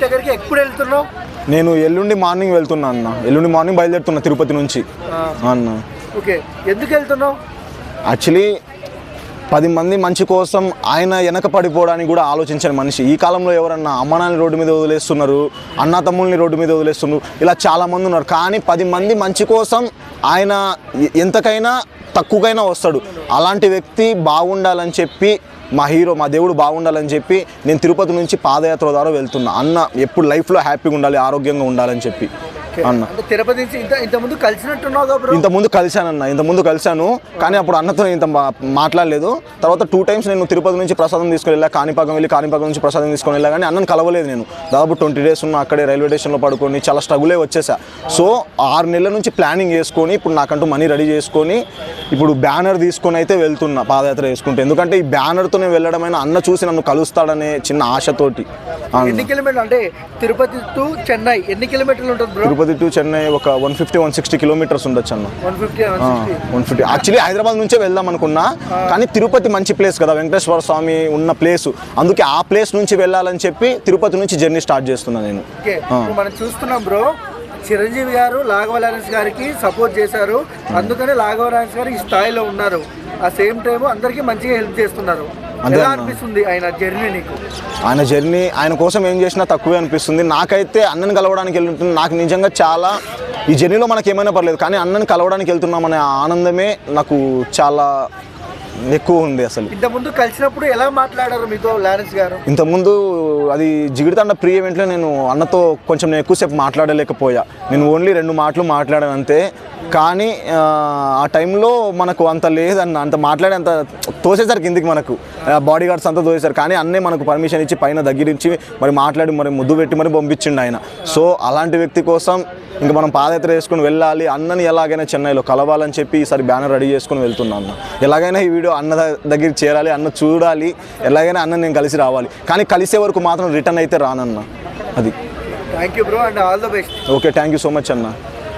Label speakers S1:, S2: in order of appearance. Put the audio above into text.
S1: దగ్గరికి ఎప్పుడు వెళ్తున్నావు?
S2: నేను ఎల్లుండి మార్నింగ్ వెళ్తున్నా అన్న. ఎల్లుండి మార్నింగ్ బయలుదేరుతున్నా తిరుపతి నుంచి. అన్న.
S1: ఓకే. ఎందుకు వెళ్తున్నావు?
S2: యాక్చువల్లీ పది మంది మంచి కోసం ఆయన వెనక పడిపోవడానికి కూడా ఆలోచించని మనిషి. ఈ కాలంలో ఎవరన్నా అమ్మనాన్ని రోడ్డు మీద వదిలేస్తున్నారు అన్న తమ్ముల్ని రోడ్డు మీద వదిలేస్తున్నారు ఇలా చాలామంది ఉన్నారు. కానీ పది మంది మంచి కోసం ఆయన ఎంతకైనా తక్కువకైనా వస్తాడు. అలాంటి వ్యక్తి బాగుండాలని చెప్పి మా హీరో మా దేవుడు బాగుండాలని చెప్పి నేను తిరుపతి నుంచి పాదయాత్ర ద్వారా వెళ్తున్నా. అన్న ఎప్పుడు లైఫ్లో హ్యాపీగా ఉండాలి ఆరోగ్యంగా ఉండాలని చెప్పి. అన్న.
S1: తిరుపతి నుంచి ఇంత ముందు కలిసినట్టున్నావు కదా బ్రో
S2: ఇంత ముందు కలిశానన్న ఇంత ముందు కలిశాను కానీ అప్పుడు అన్నతో ఇంత మాట్లాడలేదు. తర్వాత టూ టైమ్స్ నేను తిరుపతి నుంచి ప్రసాదం తీసుకొని వెళ్ళా కాణిపాకం వెళ్ళి కాణిపాకం నుంచి ప్రసాదం తీసుకొని వెళ్ళా కానీ అన్నను కలవలేదు నేను. దాదాపు ట్వంటీ డేస్ ఉన్న అక్కడే రైల్వే స్టేషన్లో పడుకొని చాలా స్ట్రగులే వచ్చేసా. సో ఆరు నెలల నుంచి ప్లానింగ్ చేసుకొని ఇప్పుడు నాకంటూ మనీ రెడీ చేసుకొని ఇప్పుడు బ్యానర్ తీసుకొని అయితే వెళ్తున్నా పాదయాత్ర చేసుకుంటే. ఎందుకంటే ఈ బ్యానర్తో నేను వెళ్ళడమైనా అన్న చూసి నన్ను కలుస్తాడనే చిన్న ఆశతోటి. అన్న.
S1: ఎన్ని కిలోమీటర్లు అంటే తిరుపతి టు చెన్నై ఎన్ని కిలోమీటర్లు ఉంటుంది
S2: తిరుపతి టు చెన్నై ఒక one fifty one sixty kilometres ఉండొచ్చు అన్న
S1: వన్ ఫిఫ్టీ
S2: యాక్చువల్లీ హైదరాబాద్ నుంచే వెళ్దాం అనుకున్నా కానీ తిరుపతి మంచి ప్లేస్ కదా వెంకటేశ్వర స్వామి ఉన్న ప్లేస్ అందుకే ఆ ప్లేస్ నుంచి వెళ్ళాలని చెప్పి తిరుపతి నుంచి జర్నీ స్టార్ట్ చేస్తున్నా నేను.
S1: మనం చూస్తున్నాం బ్రో చిరంజీవి గారు లాఘవ లారెన్స్ గారికి సపోర్ట్ చేశారు. అందుకనే లాఘవ లారెన్స్ గారు ఈ స్థాయిలో ఉన్నారు. ఆ సేమ్ టైం అందరికీ మంచిగా హెల్ప్ చేస్తున్నారు. ఎలా. అనిపిస్తుంది ఆయన జర్నీ నీకు?
S2: ఆయన జర్నీ ఆయన కోసం ఏం చేసినా తక్కువే అనిపిస్తుంది. నాకైతే అన్నని కలవడానికి వెళ్తుంది నాకు నిజంగా చాలా ఈ జర్నీలో మనకి ఏమైనా పర్లేదు కానీ అన్నని కలవడానికి వెళ్తున్నామనే ఆనందమే నాకు చాలా ఎక్కువ ఉంది అసలు.
S1: ఇంత ముందు కలిసినప్పుడు ఎలా మాట్లాడారు మీతో లారెన్స్ గారు?
S2: ఇంతకుముందు అది జిగిడితండ ప్రీ ఈవెంట్లో నేను అన్నతో కొంచెం నేను ఎక్కువసేపు మాట్లాడలేకపోయా. నేను ఓన్లీ రెండు మాటలు మాట్లాడాను అంతే. కానీ ఆ, ఆ టైంలో మనకు అంత లేదన్న అంత మాట్లాడే అంత తోసేసారు కిందికి మనకు బాడీ గార్డ్స్ అంతా తోసేశారు కానీ అన్నే మనకు పర్మిషన్ ఇచ్చి పైన దగ్గరించి మరి మాట్లాడి మరి ముద్దు పెట్టి మరి పంపించిండు ఆయన. సో అలాంటి వ్యక్తి కోసం ఇంకా మనం పాదయాత్ర చేసుకుని వెళ్ళాలి. అన్నని ఎలాగైనా చెన్నైలో కలవాలని చెప్పి ఈసారి బ్యానర్ రెడీ చేసుకుని వెళ్తున్నా అన్న. ఎలాగైనా ఈ వీడియో అన్న ద- దగ్గరికి చేరాలి అన్న చూడాలి. ఎలాగైనా అన్న నేను కలిసి రావాలి. కానీ కలిసే వరకు మాత్రం రిటర్న్ అయితే రానన్న. అది.
S1: Thank you bro and all the best
S2: okay thank you so much అన్న.